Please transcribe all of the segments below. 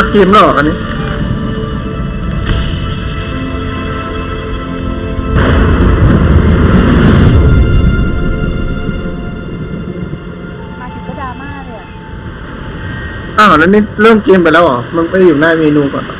ร์ทเกมหรอกอันนี้มาถึงก็ดราม่าเลยอะ อ้าวแล้วนี่เริ่มเกมไปแล้วเหรอ มันไปอยู่หน้าเมนูก่อนเหรอ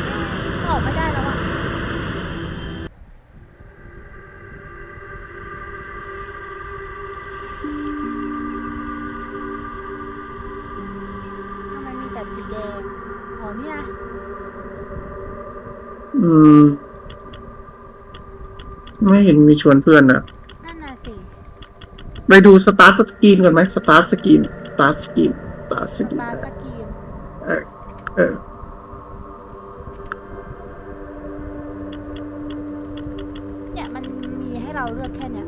ห็นมีชวนเพื่อนอะนั่นน่ะสิ ไปดูสตาร์ทสกรีนก่อนไหมสตาร์ทสกรีนสตาร์ทสกรีนสตาร์ทสสกรีนตาร์สกรีนเออเออเนี่ยมันมีให้เราเลือกแค่เนี้ย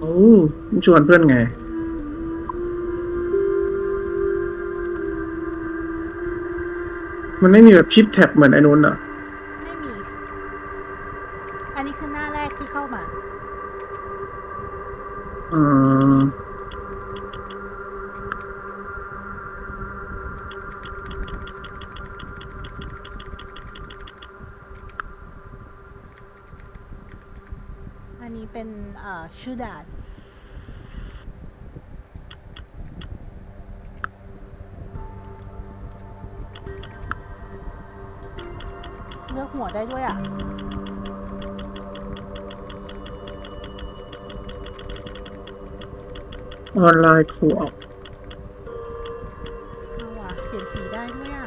โอ้ชวนเพื่อนไง มันไม่มีแบบชิปแท็บเหมือนไอ้นู้นเหรอไม่มี อันนี้คือหน้าแรกที่เข้ามา อืมอันนี้เป็นอ่อชื่อด่านเลือกหัวได้ด้วยอะ ออนไลน์ครูออกเอาว่ะเปลี่ยนสีได้ด้วยอะ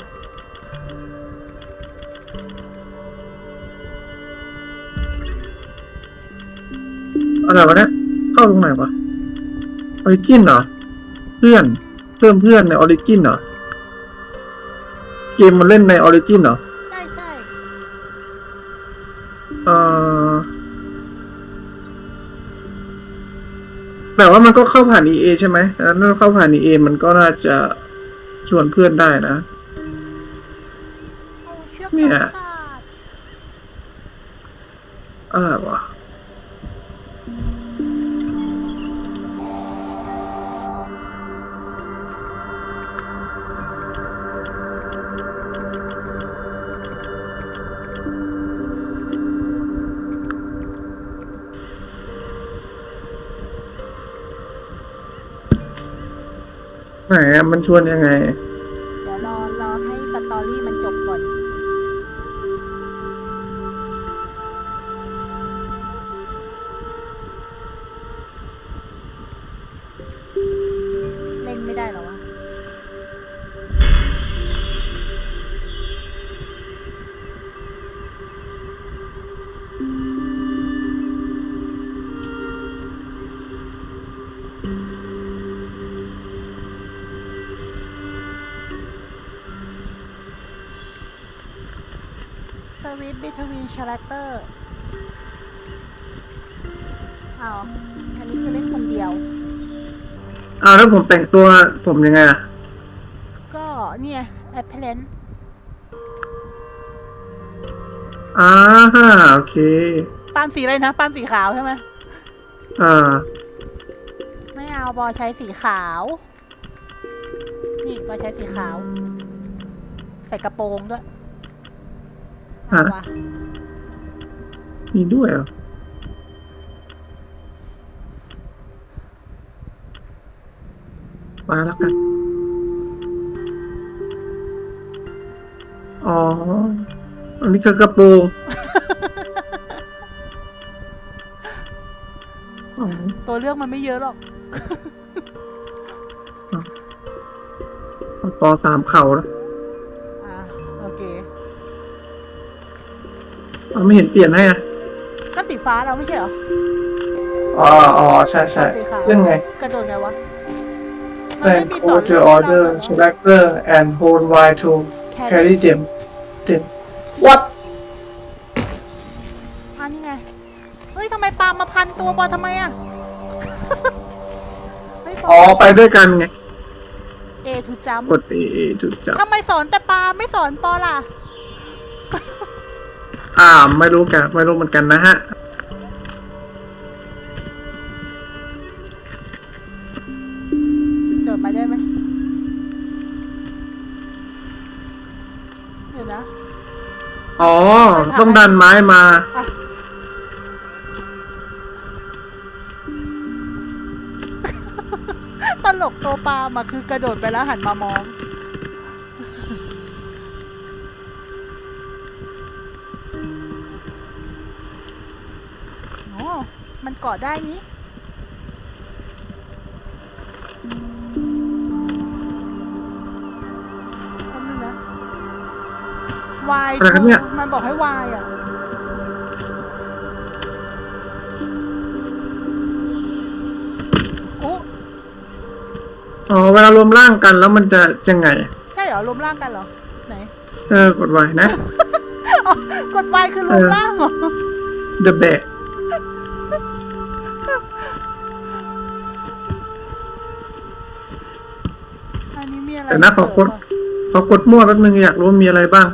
อะไรวะเนี่ยเข้าตรงไหนวะออริจินเหรอ เพื่อนเพิ่มเพื่อนในออริจินเหรอ เกมมันเล่นในออริจินเหรอ ใช่ใช่เออ แต่ว่ามันก็เข้าผ่าน EA ใช่ไหมแล้วถ้าเข้าผ่าน EA มันก็น่าจะชวนเพื่อนได้นะโอ้เชือกเนี่ยขาดอะไรวะ ไหนมันชวนยังไง character อ้าวอันนี้คือเล่นคนเดียว อ้าวแล้วผมแต่งตัวผมยังไงอะก็เนี่ย apparent อ่าฮะโอเค ปาล์มสีอะไรนะ ปาล์มสีขาวใช่ไหมอ่า ไม่เอาบอใช้สีขาว นี่บอใช้สีขาว ใส่กระโปรงด้วยเอาฮะ วะ มีด้วยเหรอมาแล้วกัน อ๋อ อันนี้คือกระโปรงอ๋อตัวเลือกมันไม่เยอะหรอกปอสามเข่าแล้วอ่าโอเคเอาไม่เห็นเปลี่ยนให้อะก็สี ฟ้าเราไม่ใช่เหรอ อ๋ออ๋อใช่ใช่สีขาวเรื่องไง กระโดดไงวะ Then ส go อน to ให้เรา order เหรอ selector and hold Y to Carry carry gem then what อันนี้ไง เฮ้ยทำไมปาล์มมาพันตัวบอลทำไมอะ เฮ้ยบออ๋อลไปด้วยกันไงเอทูจัมกด A A จุดจับทำไมสอนแต่ปาล์มไม่สอนปอล่ะ อ่าไม่รู้กันไม่รู้เหมือนกันนะฮะ อ๋อ ต้องดันไม้มา ตลกตัวปลามาคือกระโดดไปแล้วหันมามอง โอ้ มันเกาะได้นี้ วายอะไรครับเนี่ย มันบอกให้วายอะ โอ้ อ๋อเวลารวมร่างกันแล้วมันจะยังไง ใช่เหรอรวมร่างกันเหรอ ไหน เออกดไว้นะ อ๋อกดวายคือรวมเออร่างเหรอ The Bear อันนี้มีอะไรเดี๋ยวนะขอกด ขอกดมั่วแป๊บนึงอยากรู้ว่ามีอะไรบ้าง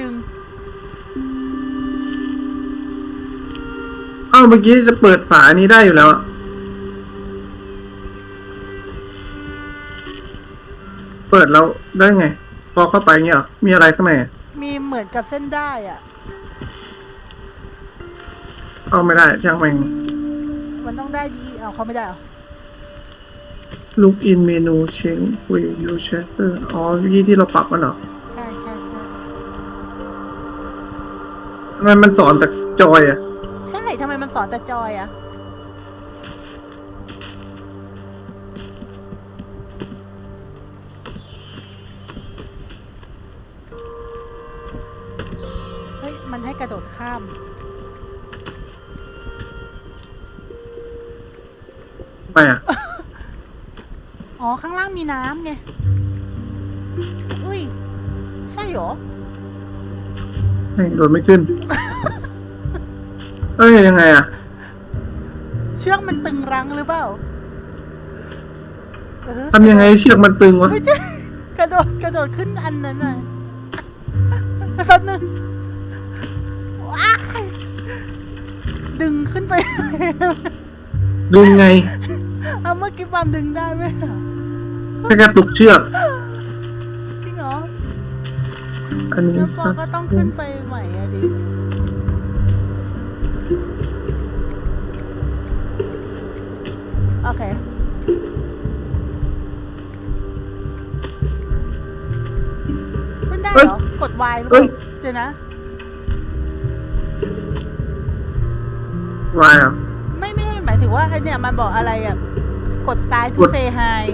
ดึง เอ้าเมื่อกี้จะเปิดฝาอันนี้ได้อยู่แล้วอะเปิดแล้วได้ไง พอเข้าไปเงี้ยเหรอมีอะไรข้างในอะมีเหมือนกับเส้นได้อะ เอาไม่ได้ช่างแม่ง มันต้องได้ดี เอาเขาไม่ได้เหรอลูกอินเมนูเชงวิวยูเชเตอร์อ๋อเมื่อกี้ที่เราปรับมันเหรอ ใช่ใช่ใช่ ทำไมมันสอนแต่จอยอะใช่ทำไมมันสอนแต่จอยอะเฮ้ย มันให้กระโดดข้าม ไปอะอ๋อ ข้างล่างมีน้ำไง อุ้ย ใช่เหรอ แม่งโดดไม่ขึ้น เอ้ยยังไงอะเชือกมันตึงรั้งหรือเปล่าเออทำยังไงให้เชือกมันตึงวะ ไม่ใช่กระโดดกระโดดขึ้นอันนั้นน่ะแป๊บนึงว้ายดึงขึ้นไป ดึงไงเอาเมื่อกี้ปามดึงได้ไหมอะแค่กระตุกเชือก อันนี้เดี๋ยวปอสักก็ต้องขึ้นไปใหม่อะดิโอเค ขึ้นได้เหรอ กด Y หรือเปเอ้ล่ายเดี๋ยวนะ วายอะไม่ไม่หมายถึงว่าไอเนี่ยมันบอกอะไรอะ กดซ้าย to กด say hi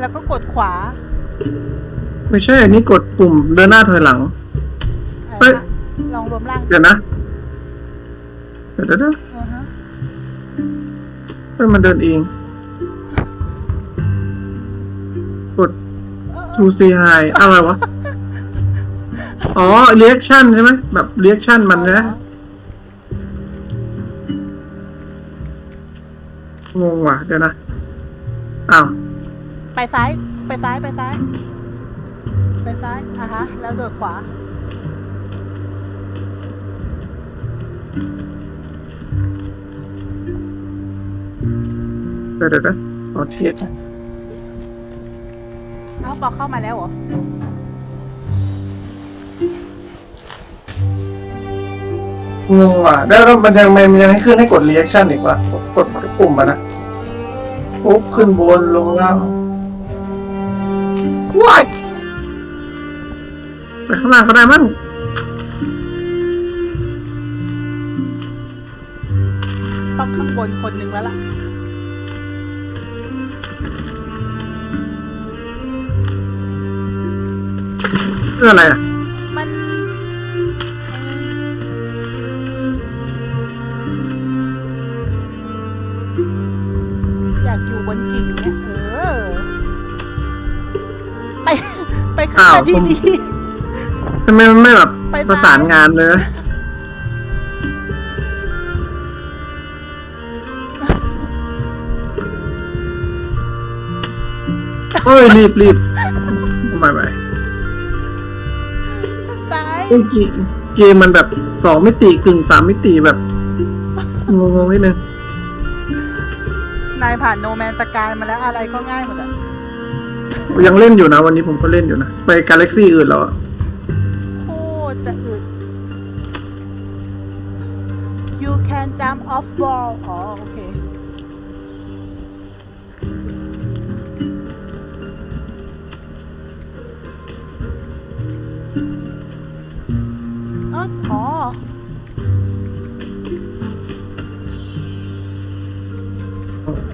แล้วก็กดขวา ไม่ใช่อันนี้กดปุ่มเดินหน้าถอยหลัง เอเอ้อยลองรวมร่างเดี๋ยวนะ เดี๋ยวเดี๋ยวเดี๋ยวอือฮะเฮ้ยมันเดินเอง กด เออ to say hi อะไรวะ อ๋อ reaction ใช่ไหมแบบ reaction มันนะงงว่ะ เดี๋ยวนะ อ้าว ไปซ้าย ไปซ้าย ไปซ้าย ไปซ้าย อะฮะ แล้วโดดขวา เดี๋ยวเดี๋ยวเดี๋ยวขอเทสเอ้าปอกเข้ามาแล้วเหรอ งงว่ะแล้วแล้วมันยังมันยังให้ขึ้นให้กด reaction อีกวะกดทุกปุ่มมานะปุ๊บขึ้นบนลงล่างว้าย ไปข้างล่างก็ได้มั้งต้องข้างบนคนหนึ่งแล้วล่ะ เพื่ออะไรอะมันอยากอยู่บนกิ่งเนี่ยเออ ไป ไปขึ้นอ้าวมาที่ผมดีทำไมมันไม่แบบไปประสานงานเลยนะโอ้ย รีบรีบไม่ไม่ซ้ายเมื่อกี้เกมมันแบบสองมิติกึ่งสามมิติแบบงงๆนิดนึง นายผ่านโนแมนสกายมาแล้วอะไรก็ง่ายหมดอะยังเล่นอยู่นะ วันนี้ผมก็เล่นอยู่นะ ไปกาแล็กซี่อื่นแล้วอะ jump off ball. Oh, okay.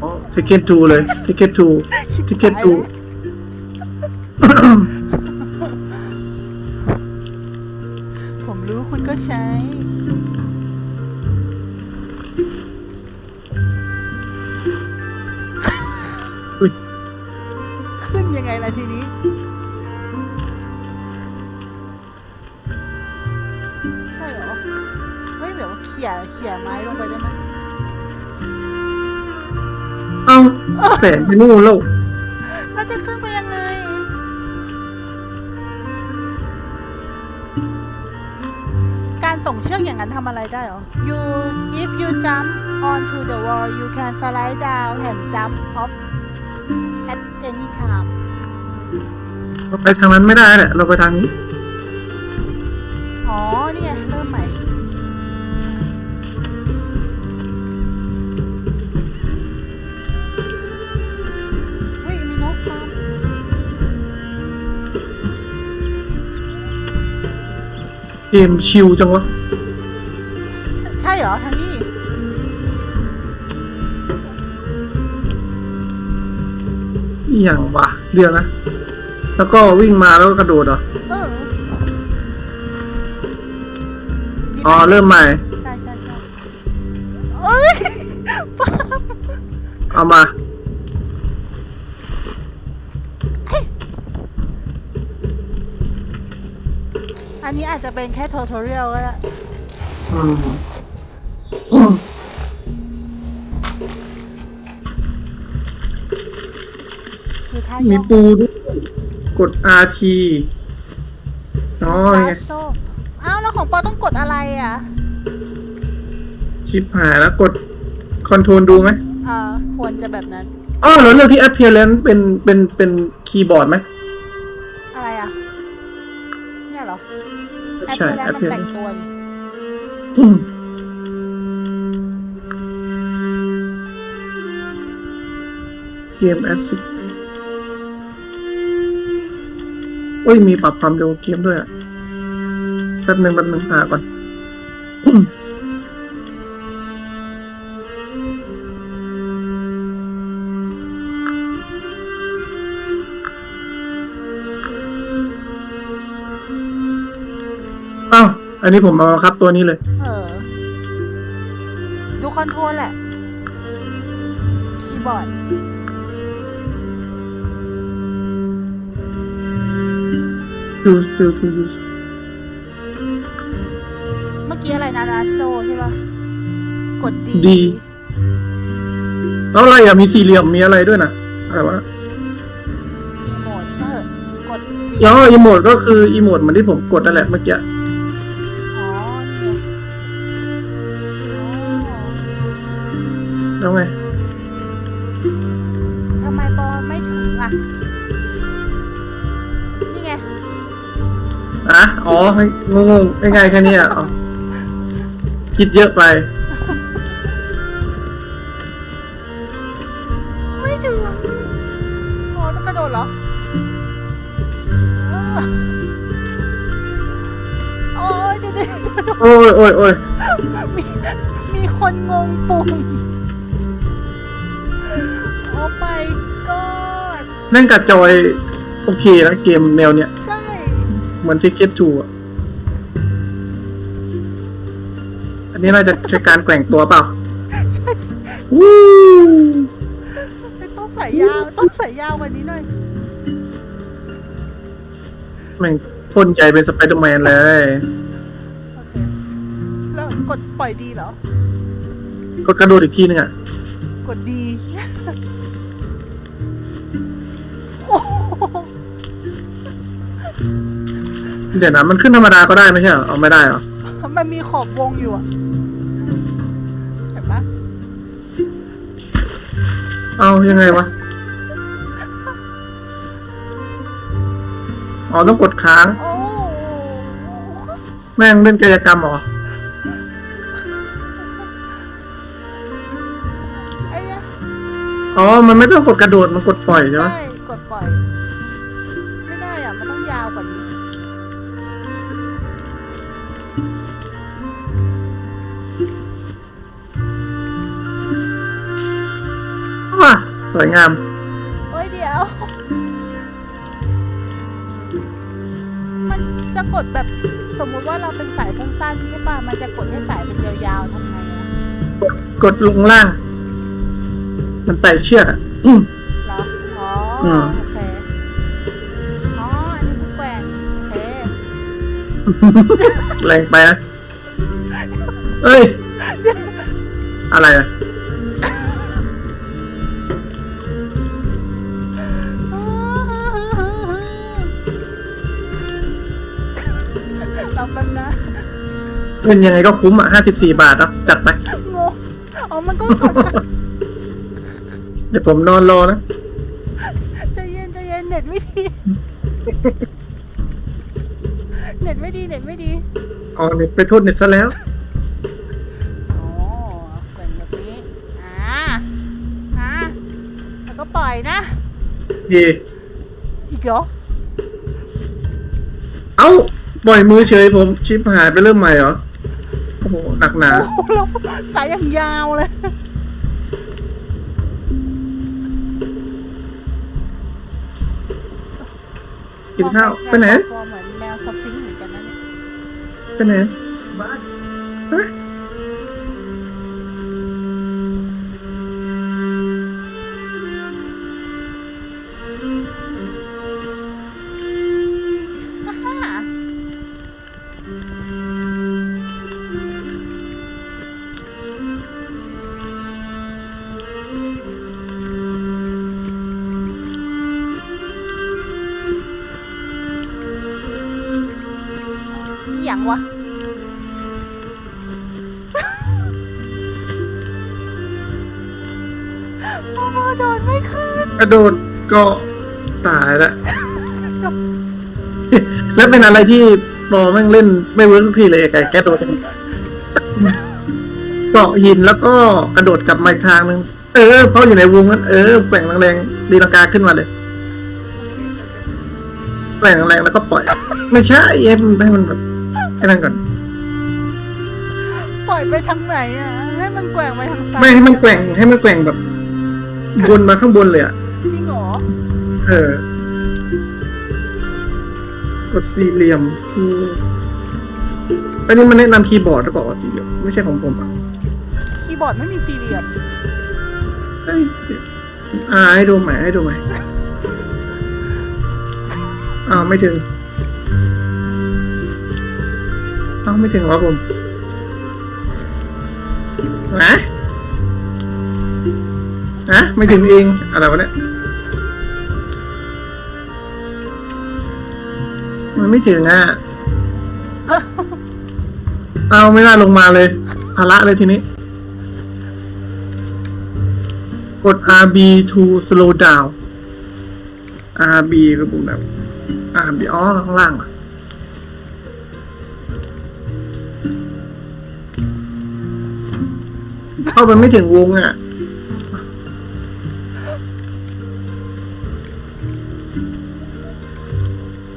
Oh. Ticket 2 เลย Ticket 2 Ticket 2 ขึ้นยังไงล่ะทีนี้ ใช่เหรอเฮ้ยเดี๋ยวเขี่ยเขี่ยไม้ลงไปได้ไหมเอ้าแสนไปนู่นแล้วเราจะขึ้นไปยังไง การส่งเชือกอย่างนั้นทำอะไรได้เหรอ you if you jump onto the wall you can slide down and jump off at any time เราไปทางนั้นไม่ได้แหละเราไปทางนี้อ๋อนี่ไงเริ่มใหม่เฮ้ยมีนกตามเกมชิลจังวะ อหย่างวะเรื่องนะ แล้วก็วิ่งมาแล้วก็กระโดดเหรอ เอออ๋อ เริ่มใหม่ ใช่ใช่ใช่เอ้ยเอามา อันนี้อาจจะเป็นแค่ t ท t o r i a l ก็ได้อืมอืม มียกปูด้วยกด RT อ๋อลาไงโซอ้าวแล้วของปอต้องกดอะไรอะ ชิปหายแล้วกดคอนโทรลดูไหมอ่าควรจะแบบนั้น อ๋อเราเลือกที่ appearance เป็นเป็นเป็นคีย์บอร์ดไหม อะไรอะ เนี่ยเหรอแอปใช่แล้วมันแต่ง appearance ตัวนี่อืมเกมแอสซิ อ้ยมีปรับความเร็วเกมด้วยอะแป๊บหนึ่งแป๊บหนึ่งหาก่อนอ้าวอันนี้ผมมาบังคับตัวนี้เลย เออ ดูคอนโทรลแหละ คีย์บอร์ด use still to use เมื่อกี้อะไรนะนาโซใช่ปะกดดีดี แล้วอะไรอะมีสี่เหลี่ยมมีอะไรด้วยนะอะไรวะมีโหมดใช่เหรอกดดีอ๋ออีโมดก็คืออีโมดเหมือนที่ผมกดนั่นแหละเมื่อกี้อ๋อนี่ไงอ๋อแล้วไง อะอ๋องงๆง่ายๆแค่นี้อะอ๋อคิดเยอะไป ไม่ถึงโอ้ต้องกระโดดเหรอเออโอ้ยเดี๋ยวเดี๋ยวโอ้ยโอ้ยโอ้ยมีมีคนงงปุ่มโอ้ my god เล่นกับจอย โอเคนะเกมแนวเนี้ย ใช่ เหมือนทิกเก็ตทูอะอันนี้น่าจะใช้การแกว่งตัวเปล่าวู้ไม่ต้องใส่ยาวต้องใส่ยาวกว่านี้หน่อยแม่งพ่นใจเป็นสไปเดอร์แมนเลย โอเคแล้วกดปล่อยดีเหรอ กดกระโดดอีกทีนึงอะ กดดี เดี๋ยวนะมันขึ้นธรรมดาก็ได้ไม่ใช่เหรอเอาไม่ได้เหรอมันมีขอบวงอยู่อะเห็นปะเอายังไงวะอ๋อต้องกดค้าง โอ้แม่งเล่นกายกรรมเหรอไอ้เนี่ยอ๋อมันไม่ต้องกดกระโดดมันกดปล่อยใช่ไหมใช่ ว้าสวยงาม โอ้ยเดี๋ยว มันจะกดแบบ สมมุติว่าเราเป็นสายสั้นๆใช่ป่ะ มันจะกดให้สายเป็นยาวๆทำไงอะกดลงล่าง มันไต่เชือกอะอืม เหรอ อ๋ออม โอเค อ๋อ อันนี้คือแกว่งโอเค แรงไปนะเอ้ย อะไรอะ เป็นยังไงก็คุ้มอะห้าสิบสี่บาทอะจัดไปงงอ๋อมันก็กดเดี๋ยวผมนอนรอนะ ใจเย็นใจเย็นเน็ตไม่ดี เน็ตไม่ดีเน็ตไม่ดี อ๋อเนี่ยไปโทษเน็ตซะแล้ว อ๋อแกว่งแบบนี้ อ่าอ่าแล้วก็ปล่อยนะ ดีอีกเหรอ เอ้าปล่อยมือเฉยผมชิปหายไปเริ่มใหม่เหรอโอ้โหหนักหนา โอ้โหเราสายอย่างยาวเลย กินข้าวไปไหน ตัวเหมือนแมวสฟิงค์เหมือนกันนะเนี่ย ไปไหนบ้านฮะ โอ้โหโดนไม่ขึ้นกระโดดก็ตายละ แล้วเป็นอะไรที่บอแม่งเล่นไม่เวิร์กทุกทีเลยไก่แกโดดเกาะหินแล้วก็กระโดดกลับมาอีกทางนึงเออเพราะอยู่ในวงนั้นเออแกว่งแรงๆดีลังกาขึ้นมาเลยแกว่งแรงๆแล้วก็ปล่อย ไม่ใช่เอ็มให้มันแบบให้นั่นก่อน ปล่อยไปทางไหนอะ ให้มันแกว่งไปทางซ้ายไม่ให้มันแกว่งให้มันแกว่งแบบ บนมาข้างบนเลยอะ จริงเหรอเออ กดสี่เหลี่ยมอืมอันนี้มันแนะนำคีย์บอร์ดหรือเปล่าวะสี่เหลี่ยมไม่ใช่ของผมอะคีย์บอร์ดไม่มีสี่เหลี่ยมเอ้ยอ่าให้ดูใหม่ให้ดูใหม่อ้าวไม่ถึงอ้าวไม่ถึงวะผมนะ นะไม่ถึงเอง อะไรวะเนี่ย มันไม่ถึงอะ เอาไม่น่าลงมาเลยภาระเลยทีนี้ กด RB to slow down RB คือปุ่มแบบ RB อ๋อข้างล่างอะเข้าไปไม่ถึงวงอะ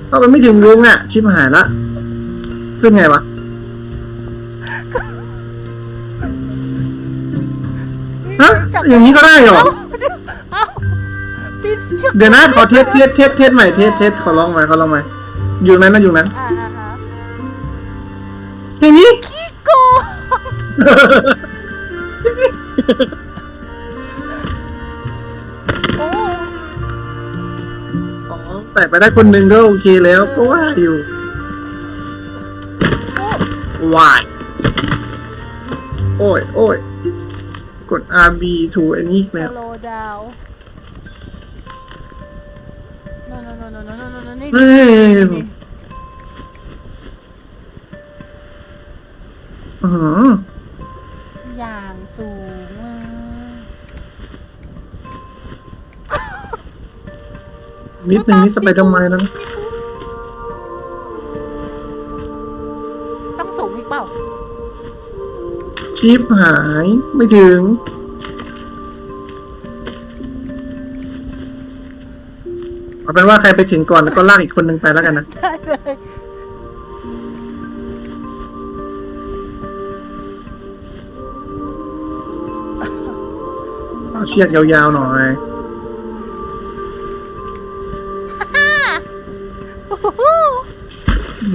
เข้าไปไม่ถึงวงอะ ชิบหายละขึ้นไงวะฮะจับอย่างนี้ก็ได้เหรอเอ้าเอ้าปีนเชือกเดี๋ยวนะขอเทสเทสเทสเทสใหม่เทสเทสขอลองใหม่ขอลองใหม่อยู่นั้นนะอยู่นั้นอ่าอ่าฮะอย่างนี้ขี้โกง อ๋อแต่ไปได้คนหนึ่งก็โอเคแล้วก็ว่าอยู่โอ้วายโอ้ยโอ้ยกด RB to อันนี้แล้วสโลดาวโนโนโนโนโนโนโนนี่เฮ้ยนี่อือหืออย่างสูง นิดนึงนี่สไปเดอร์แมนนั้นต้องสูงอีกเปล่าชีพหายไม่ถึง เอาเป็นว่าใครไปถึงก่อนแล้วก็ลากอีกคนนึงไปแล้วกันนะ ได้เลยเอาเชือกยาวๆหน่อย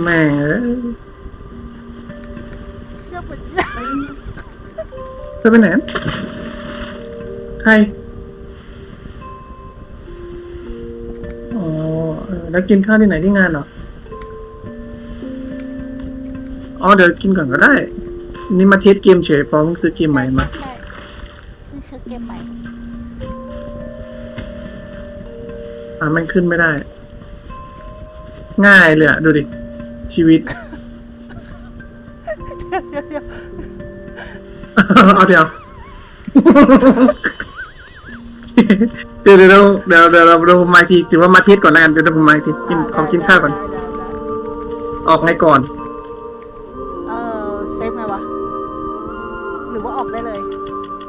แม่งเอ้ยเชื่อมันเธอไปไหนใครอ๋อเออแล้วกินข้าวที่ไหนที่งานเหรออ๋อเดี๋ยวกินก่อนก็ได้ นี่มาเทสเกมเฉยเพราะเพิ่งซื้อเกมใหม่มาใช่นี่ชื่อเกมใหม่อ่ามันขึ้นไม่ได้ ง่ายเลยอะดูดิ ชีวิต เอาเดี๋ยว เดี๋ยวเดี๋ยวเดี๋ยวเดี๋ยวเราเรามาอีกทีถือว่ามาเทสก่อนแล้วกันเดี๋ยวผมมาอีกทีกินขอกินข้าวก่อน ได้ได้ได้ออกไงก่อน เออเซฟไงวะ หรือว่าออกได้เลย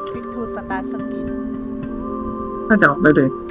Click to start screen น่าจะออกได้เลยอ